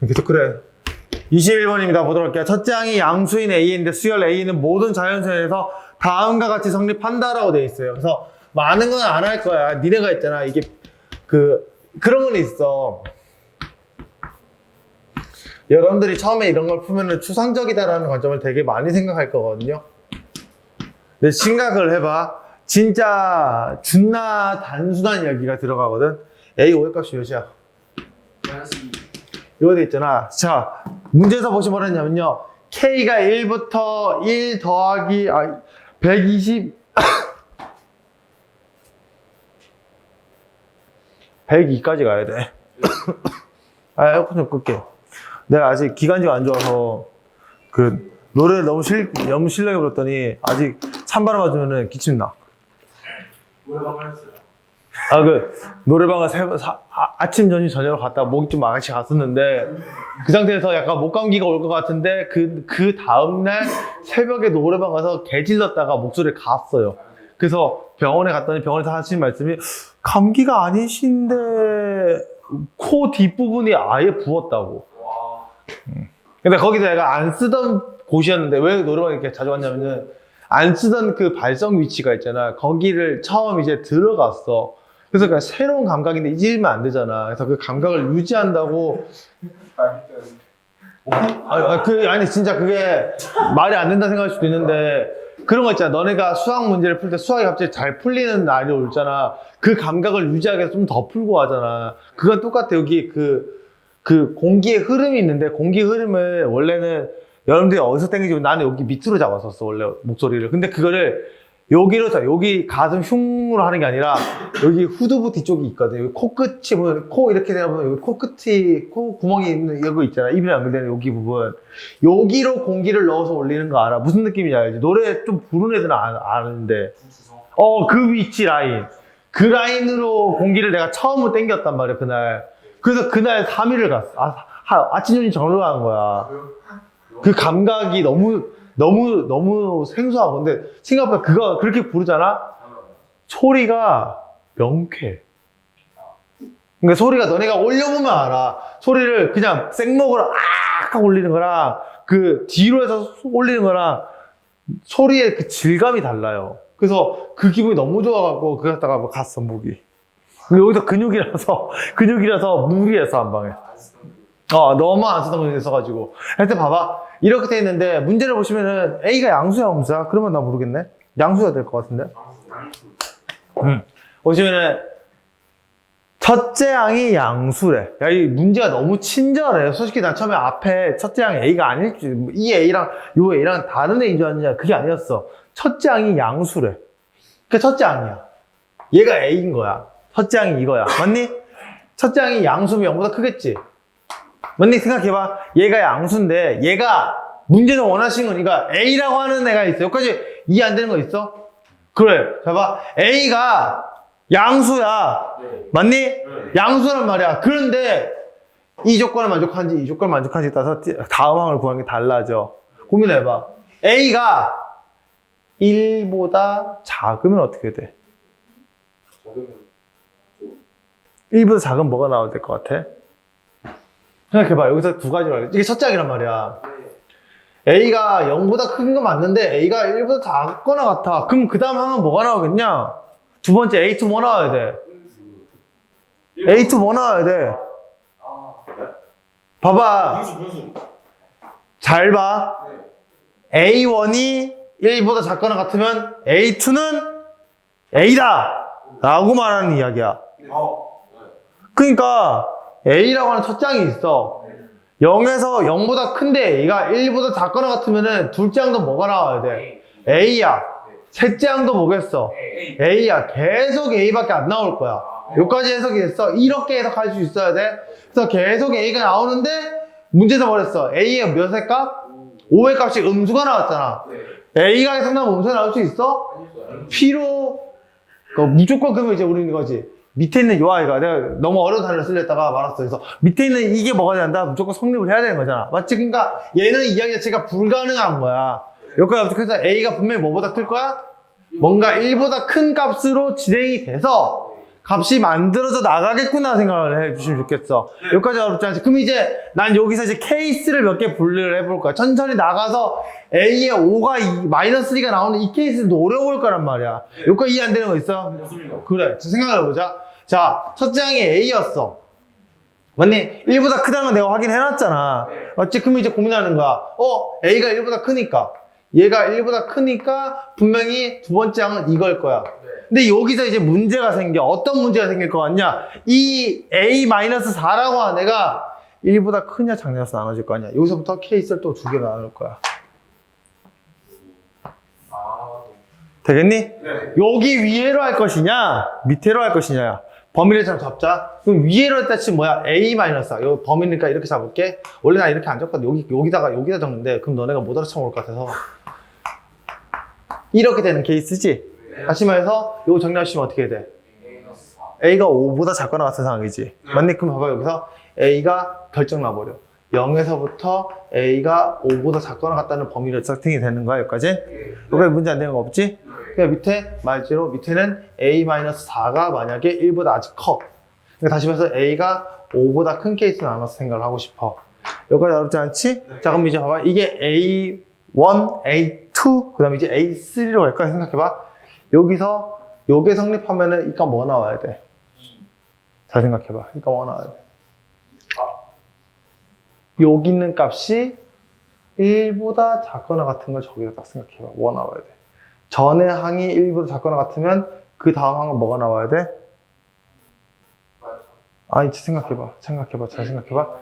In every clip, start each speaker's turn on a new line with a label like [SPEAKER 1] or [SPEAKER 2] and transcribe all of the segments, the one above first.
[SPEAKER 1] 계속 그래. 21번입니다. 보도록 할게요. 첫째 항이 양수인 A인데 수열 A는 모든 자연수에서 다음과 같이 성립한다라고 돼 있어요. 그래서 많은 건 안 할 거야. 니네가 있잖아. 이게 그 그런 건 있어. 여러분들이 처음에 이런 걸 풀면은 추상적이다라는 관점을 되게 많이 생각할 거거든요. 근데 생각을 해봐. 진짜 준나 단순한 이야기가 들어가거든. A 5의 값이 몇이야? 이거 돼 있잖아. 자, 문제에서 보시 뭐라 했냐면요. K가 1부터 1 더하기, 아, 120, 102까지 가야 돼. 아, 에어컨 좀 끌게. 내가 아직 기관지가 안 좋아서, 그, 노래를 너무 실, 너무 실력이 불렀더니, 아직 찬바람 맞으면은 기침 나. 아, 그, 노래방을 세, 번- 사- 아, 아침, 점심, 저녁으로 갔다가 목이 좀 망치 갔었는데, 그 상태에서 약간 목 감기가 올 것 같은데, 그, 그 다음날 새벽에 노래방 가서 개질렀다가 목소리를 갔어요. 그래서 병원에 갔더니 병원에서 하시는 말씀이, 감기가 아니신데, 코 뒷부분이 아예 부었다고. 음. 근데 거기서 내가 안 쓰던 곳이었는데, 왜 노래방에 이렇게 자주 갔냐면은, 안 쓰던 그 발성 위치가 있잖아. 거기를 처음 이제 들어갔어. 그래서 그냥 새로운 감각인데 잊으면 안 되잖아. 그래서 그 감각을 유지한다고. 아, 아, 그, 아니, 진짜 그게 말이 안 된다 생각할 수도 있는데, 그런 거 있잖아. 너네가 수학 문제를 풀 때 수학이 갑자기 잘 풀리는 날이 올잖아. 그 감각을 유지하기 위해서 좀 더 풀고 하잖아. 그건 똑같아. 여기 그, 그 공기의 흐름이 있는데, 공기 흐름을 원래는 여러분들이 어디서 땡기지 나는 여기 밑으로 잡았었어, 원래 목소리를. 근데 그거를 여기로 자, 여기 가슴 흉으로 하는 게 아니라 여기 후두부 뒤쪽이 있거든. 여기 코끝이 보면 코 이렇게 되면 여기 코끝이 코 구멍이 있는 여기 있잖아. 입이랑 연결되는 여기 부분. 여기로 공기를 넣어서 올리는 거 알아? 무슨 느낌인지 알지? 노래 좀 부르는 애들은 아, 아는데. 어, 그 위치 라인. 그 라인으로 공기를 내가 처음으로 땡겼단 말이야, 그날. 그래서 그날 3일을 갔어. 아, 하- 아침, 점심 저녁 가는 거야. 그 감각이 너무 너무 너무 생소하고. 근데 생각보다 그거 그렇게 부르잖아? 소리가 명쾌 그러니까 소리가 너네가 올려보면 알아. 소리를 그냥 생목으로 아 하고 올리는 거랑 그 뒤로 해서 올리는 거랑 소리의 그 질감이 달라요. 그래서 그 기분이 너무 좋아갖고 그거 갖다가 뭐 갔어 목이 근데 여기서 근육이라서 근육이라서 무리해서 한 방에 어, 너무 안 쓰던 거 있어가지고. 하여튼 봐봐. 이렇게 돼 있는데, 문제를 보시면은, A가 양수야, 음수야? 그러면 나 모르겠네? 양수가 될 것 같은데? 음. 보시면은, 첫째 양이 양수래. 야, 이 문제가 너무 친절해. 솔직히 난 처음에 앞에 첫째 양이 A가 아닐지, 이 A랑 요 A랑 다른 A인 줄 알았는데, 그게 아니었어. 첫째 양이 양수래. 그게 첫째 양이야. 얘가 A인 거야. 첫째 양이 이거야. 맞니? 첫째 양이 양수면 0보다 크겠지? 맞니? 생각해봐. 얘가 양수인데, 얘가 문제에서 원하시는 거니까 A라고 하는 애가 있어. 여기까지 이해 안 되는 거 있어? 그래. 자 봐. A가 양수야. 맞니? 양수란 말이야. 그런데 이 조건을 만족하는지 이 조건을 만족하는지 따라서 다음 항을 구하는 게 달라져. 고민해봐. A가 1보다 작으면 어떻게 돼? 1보다 작으면 뭐가 나와야 될 것 같아? 생각해봐. 여기서 두 가지로 알겠지? 이게 첫 장이란 말이야. A가 0보다 큰 건 맞는데 A가 1보다 작거나 같아. 그럼 그 다음 항은 뭐가 나오겠냐? 두 번째 A2 뭐 나와야 돼? A2 뭐 나와야 돼? 봐봐. 잘 봐. A1이 1보다 작거나 같으면 A2는 A다! 라고 말하는 이야기야. 그러니까 A라고 하는 첫 장이 있어. 0에서 0보다 큰데 A가 1보다 작거나 같으면은 둘째 항도 뭐가 나와야 돼? A야. 셋째 항도 뭐겠어? A야. 계속 A밖에 안 나올 거야. 여기까지 해석이 됐어. 이렇게 해석할 수 있어야 돼. 그래서 계속 A가 나오는데 문제에서 뭐랬어? A의 몇의 값? 5의 값이 음수가 나왔잖아. A가 해석나면 음수가 나올 수 있어? P로 그 무조건 그러면 이제 우리는 이거지. 밑에 있는 요 아이가 내가 너무 어려운 단어를 쓰려다가 말았어. 그래서 밑에 있는 이게 뭐가 된다? 무조건 성립을 해야 되는 거잖아. 맞지? 그러니까 얘는 이야기 자체가 불가능한 거야. 여기까지 그래서 A가 분명히 뭐보다 클 거야? 뭔가 1보다 큰 값으로 진행이 돼서 값이 만들어져 나가겠구나 생각을 해 주시면 좋겠어. 여기까지 어렵지 않지? 그럼 이제 난 여기서 이제 케이스를 몇 개 분류를 해볼 거야. 천천히 나가서 A에 5가 마이너스 3가 나오는 이 케이스도 어려울 거란 말이야. 여기까지 이해 안 되는 거 있어? 그래. 생각을 해보자. 자, 첫째 항이 A였어. 맞니? 1보다 크다는 건 내가 확인해놨잖아. 맞지? 그럼 이제 고민하는 거야. 어, A가 1보다 크니까. 얘가 1보다 크니까 분명히 두 번째 항은 이걸 거야. 근데 여기서 이제 문제가 생겨. 어떤 문제가 생길 것 같냐? 이 A-4라고 한 애가 1보다 크냐 작냐서 나눠질 거 아니야. 여기서부터 케이스를 또 두 개 나눌 거야.
[SPEAKER 2] 아,
[SPEAKER 1] 되겠니?
[SPEAKER 2] 네.
[SPEAKER 1] 여기 위에로 할 것이냐, 밑에로 할 것이냐. 범위를 잘 잡자. 그럼 위에로 했다 치면 뭐야? A 마이너스. 범위니까 이렇게 잡을게. 원래 나 이렇게 안 적거든. 여기, 여기다가, 여기다 적는데, 그럼 너네가 못 알아쳐먹을 것 같아서. 이렇게 되는 케이스지? 다시 말해서, 이거 정리하시면 어떻게 돼?
[SPEAKER 2] 마이너스 4.
[SPEAKER 1] A가 5보다 작거나 같은 상황이지. 맞니? 그럼 봐봐, 여기서 A가 결정 나버려. 0에서부터 A가 5보다 작거나 같다는 범위로 세팅이 되는 거야, 여기까지? 여기까지 문제 안 되는 거 없지? 그러니까 밑에 말대로 밑에는 A-4가 만약에 1보다 아직 커. 그러니까 다시 말해서 A가 5보다 큰 케이스 나눠서 생각을 하고 싶어. 여기까지 어렵지 않지? 자, 그럼 이제 봐봐. 이게 A1, A2, 그 다음에 이제 A3로 갈까 생각해봐. 여기서 요게 성립하면은 이가 뭐가 나와야 돼? 잘 생각해봐. 이가 뭐가 나와야 돼? 여기 있는 값이 1보다 작거나 같은 걸 저기다 딱 생각해봐. 뭐가 나와야 돼? 전의 항이 1보다 작거나 같으면 그 다음 항은 뭐가 나와야 돼? 아, 이제 생각해봐. 생각해봐. 잘 생각해봐.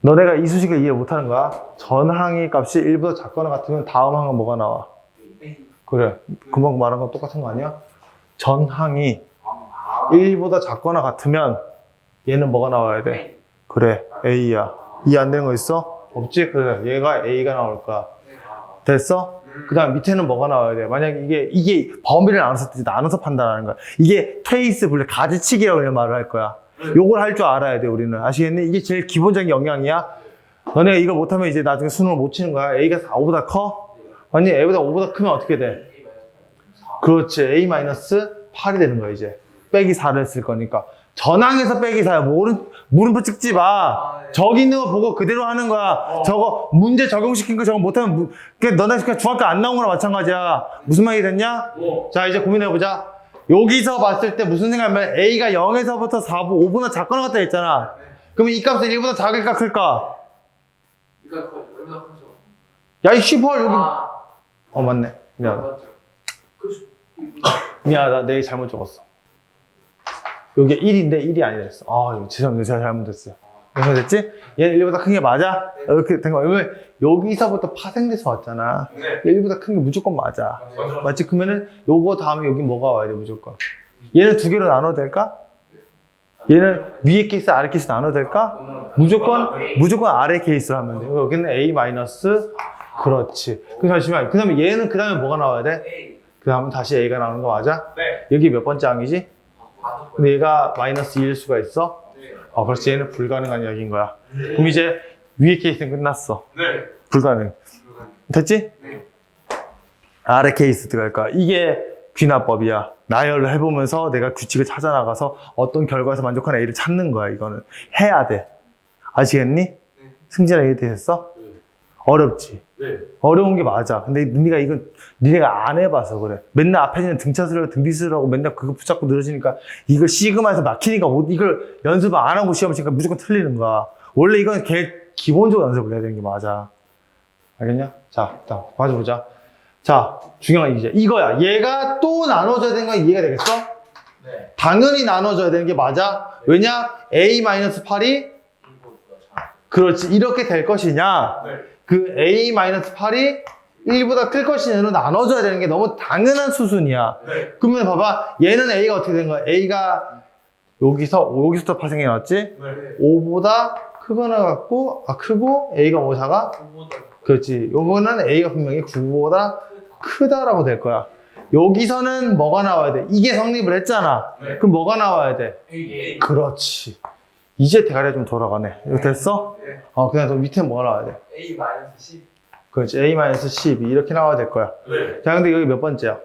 [SPEAKER 1] 너네가 이 수식을 이해 못하는 거야. 전 항의 값이 1보다 작거나 같으면 다음 항은 뭐가 나와? 그래. 금방 말한 건 똑같은 거 아니야? 전 항이 1보다 작거나 같으면 얘는 뭐가 나와야 돼? 그래. A야. 이해 안 되는 거 있어? 없지? 그래. 얘가 A가 나올 거야. 됐어? 그 다음 밑에는 뭐가 나와야 돼? 만약 이게, 이게 범위를 나눠서, 나눠서 판단하는 거야. 이게 케이스 분류, 가지치기라고 그냥 말을 할 거야. 요걸 할 줄 알아야 돼, 우리는. 아시겠니? 이게 제일 기본적인 영역이야. 너네가 이걸 못하면 이제 나중에 수능을 못 치는 거야. A가 4보다 커? 아니, A보다 5보다 크면 어떻게 돼? 그렇지. A-8이 되는 거야, 이제. 빼기 4를 했을 거니까. 전항에서 빼기 4야. 모른, 물음표 찍지 마. 저기 있는 거 보고 그대로 하는 거야. 저거 문제 적용시킨 거 저거 못하면 무, 그냥 너네 그냥 중학교 안 나온 거나 마찬가지야. 무슨 말이 됐냐? 자, 이제 고민해보자. 여기서 봤을 때 무슨 생각하면 A가 0에서부터 4보, 5보다 작거나 같다 했잖아. 그러면 이 값은 1보다 작을까 클까?
[SPEAKER 2] 그 크죠?
[SPEAKER 1] 야, 이 씨발, 여기.
[SPEAKER 2] 아,
[SPEAKER 1] 어, 맞네. 미안하다. 미안하다. 내가 잘못 적었어. 여기 1인데 1이 아니랬어. 아, 죄송합니다. 제가 잘못했어요. 무슨 됐지? 얘는 1보다 큰 게 맞아? 이렇게 된 거야. 왜냐면 여기서부터 파생돼서 왔잖아.
[SPEAKER 2] 네.
[SPEAKER 1] 1보다 큰 게 무조건 맞아. 맞지? 그러면은 요거 다음에 여기 뭐가 와야 돼, 무조건. 얘는 두 개로 나눠도 될까? 얘는 위에 케이스, 아래 케이스 나눠도 될까? 무조건, 무조건 아래 케이스로 하면 돼. 여기는 A 마이너스, 그렇지. 그 잠시만. 그 다음에 얘는 그 다음에 뭐가 나와야 돼?
[SPEAKER 2] A.
[SPEAKER 1] 그 다음에 다시 A가 나오는 거 맞아?
[SPEAKER 2] 네.
[SPEAKER 1] 여기 몇 번째 항이지? 근데 얘가 마이너스 2일 수가 있어?
[SPEAKER 2] 네.
[SPEAKER 1] 어, 그렇지. 얘는 불가능한 이야기인 거야. 그럼 이제 위에 케이스는 끝났어.
[SPEAKER 2] 네.
[SPEAKER 1] 불가능. 됐지?
[SPEAKER 2] 네.
[SPEAKER 1] 아래 케이스 들어갈 거야. 이게 귀납법이야. 나열을 해보면서 내가 규칙을 찾아 나가서 어떤 결과에서 만족하는 A를 찾는 거야. 이거는 해야 돼. 아시겠니? 승진아 이해됐어?
[SPEAKER 2] 네.
[SPEAKER 1] 어렵지.
[SPEAKER 2] 네.
[SPEAKER 1] 어려운 게 맞아. 근데 니네가 이건 니네가 안 해봐서 그래. 맨날 앞에 있는 등차수라고 등비수라고 맨날 그거 붙잡고 늘어지니까 이걸 시그마에서 막히니까 못- 이걸 연습을 안 하고 시험 치니까 무조건 틀리는 거야. 원래 이건 개 기본적으로 연습을 해야 되는 게 맞아. 알겠냐? 자, 일단 봐줘보자. 자, 중요한 건 이제 이거야. 얘가 또 나눠져야 되는 건 이해가 되겠어?
[SPEAKER 2] 네.
[SPEAKER 1] 당연히 나눠져야 되는 게 맞아. 왜냐? A-8이
[SPEAKER 2] 이거보다 작.
[SPEAKER 1] 그렇지. 이렇게 될 것이냐?
[SPEAKER 2] 네.
[SPEAKER 1] 그 A-8이 1보다 클 것이냐로 나눠줘야 되는 게 너무 당연한 수순이야.
[SPEAKER 2] 네.
[SPEAKER 1] 그러면 봐봐. 얘는 A가 어떻게 된 거야? A가 여기서, 여기서부터 파생해 왔지?
[SPEAKER 2] 네.
[SPEAKER 1] 5보다 크거나 같고, 아, 크고, A가 뭐 작아?
[SPEAKER 2] 그보다
[SPEAKER 1] 그렇지. 요거는 A가 분명히 9보다 크다라고 될 거야. 여기서는 뭐가 나와야 돼? 이게 성립을 했잖아.
[SPEAKER 2] 네.
[SPEAKER 1] 그럼 뭐가 나와야 돼?
[SPEAKER 2] A.
[SPEAKER 1] 그렇지. 이제 대가리가 좀 돌아가네. 이거 됐어?
[SPEAKER 2] 네.
[SPEAKER 1] 어, 그냥 또 밑에 뭐가 나와야 돼?
[SPEAKER 2] A 마이너스 10.
[SPEAKER 1] 그렇지. A-12 이렇게 나와야 될 거야.
[SPEAKER 2] 네.
[SPEAKER 1] 자, 근데 여기 몇 번째야?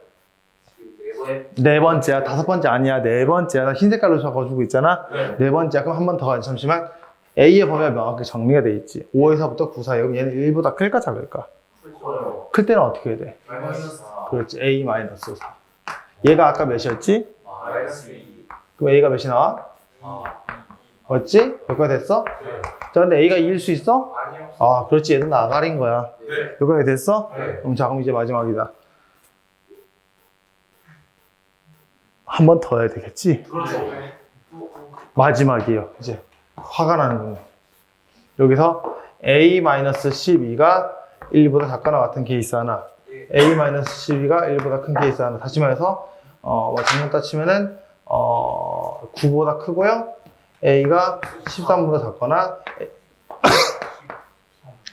[SPEAKER 2] 네 왜?
[SPEAKER 1] 네 번째야. 다섯 번째 아니야. 네 번째야. 나 흰 색깔로 적어주고 있잖아.
[SPEAKER 2] 네.
[SPEAKER 1] 네 번째야. 그럼 한 번 더 가자. 잠시만. A의 범위가 명확히 정리가 돼 있지. 5에서부터 9 사이. 그럼 얘는 1보다 클까 작을까?
[SPEAKER 2] 커요.
[SPEAKER 1] 클 때는 어떻게 해야 돼?
[SPEAKER 2] 마이너스 4.
[SPEAKER 1] 그렇지. A 마이너스 4. 얘가 아까 몇이었지?
[SPEAKER 2] 마이너스 2.
[SPEAKER 1] 그럼 A가 몇이 나와?
[SPEAKER 2] 아.
[SPEAKER 1] 맞지? 여기까지 됐어?
[SPEAKER 2] 네.
[SPEAKER 1] 자, 근데 A가 2일 수 있어?
[SPEAKER 2] 아니요.
[SPEAKER 1] 아, 그렇지. 얘는 나가린 거야.
[SPEAKER 2] 네.
[SPEAKER 1] 여기까지 됐어?
[SPEAKER 2] 네.
[SPEAKER 1] 그럼 자, 그럼 이제 마지막이다. 한 번 더 해야 되겠지?
[SPEAKER 2] 그렇죠.
[SPEAKER 1] 마지막이에요. 이제 화가 나는군요. 여기서 A-12가 1보다 작거나 같은 케이스 하나, A-12가 1보다 큰 케이스 하나. 다시 말해서 어, 뭐 정면 따치면은 어, 9보다 크고요. A가 13보다 작거나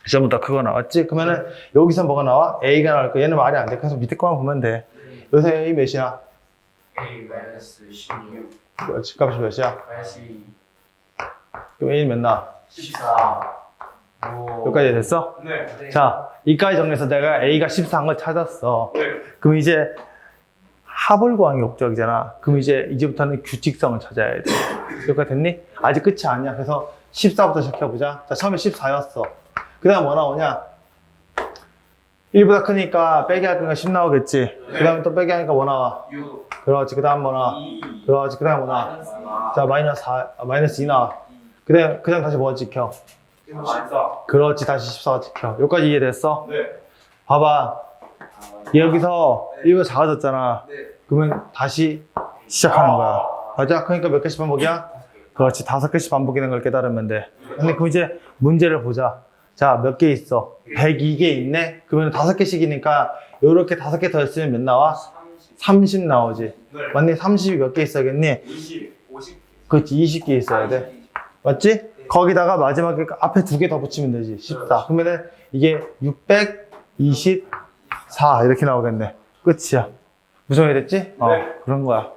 [SPEAKER 1] 13보다 크거나 맞지? 그러면은 여기서 뭐가 나와? A가 나올 거. 얘는 말이 안 돼. 그래서 밑에 거만 보면 돼. 여기서 A 몇이야?
[SPEAKER 2] A 마이너스 16.
[SPEAKER 1] 그렇지. 값이 몇이야?
[SPEAKER 2] 마이너스 2.
[SPEAKER 1] 그럼 A 몇 나?
[SPEAKER 2] 14. 오.
[SPEAKER 1] 여기까지 됐어?
[SPEAKER 2] 네.
[SPEAKER 1] 자, 이까지 정리해서 내가 A가 14한 걸 찾았어.
[SPEAKER 2] 네.
[SPEAKER 1] 그럼 이제 게 목적이잖아. 그럼 이제 이제부터는 규칙성을 찾아야 돼. 여기까지 됐니? 아직 끝이 아니야. 그래서 14부터 시작해보자. 자, 처음에 14였어. 그 다음 뭐 나오냐? 1보다 크니까 빼기 할 거니까 10 나오겠지. 그 다음에 또 빼기 하니까 뭐 나와?
[SPEAKER 2] 6.
[SPEAKER 1] 그렇지. 그 다음 뭐 나와?
[SPEAKER 2] 2.
[SPEAKER 1] 그렇지. 그 다음 뭐 나와?
[SPEAKER 2] 마이너스 4.
[SPEAKER 1] 자, 마이너스 4, 아, 마이너스 2 나와. 그 다음, 그 다음 다시 뭐 찍혀?
[SPEAKER 2] 14.
[SPEAKER 1] 그렇지. 다시 14가 찍혀. 여기까지 이해됐어?
[SPEAKER 2] 네.
[SPEAKER 1] 봐봐. 여기서 1보다 작아졌잖아.
[SPEAKER 2] 네.
[SPEAKER 1] 그러면 다시 시작하는 거야. 맞아? 그러니까 몇 개씩 반복이야? 그렇지. 다섯 개씩 반복이는 걸 깨달으면 돼. 근데 그럼 이제 문제를 보자. 자, 몇 개 있어? 102개 있네? 그러면 다섯 개씩이니까 이렇게 다섯 개더 있으면 몇 나와?
[SPEAKER 2] 30.
[SPEAKER 1] 30 나오지.
[SPEAKER 2] 네.
[SPEAKER 1] 맞니? 30이 몇 개 있어야겠니?
[SPEAKER 2] 20. 50.
[SPEAKER 1] 그렇지. 20개 있어야 돼. 맞지? 거기다가 마지막에 앞에 두 개 더 붙이면 되지. 14. 그러면은 이게 624 이렇게 나오겠네. 끝이야. 말이 됐지? 어,
[SPEAKER 2] 네.
[SPEAKER 1] 그런 거야.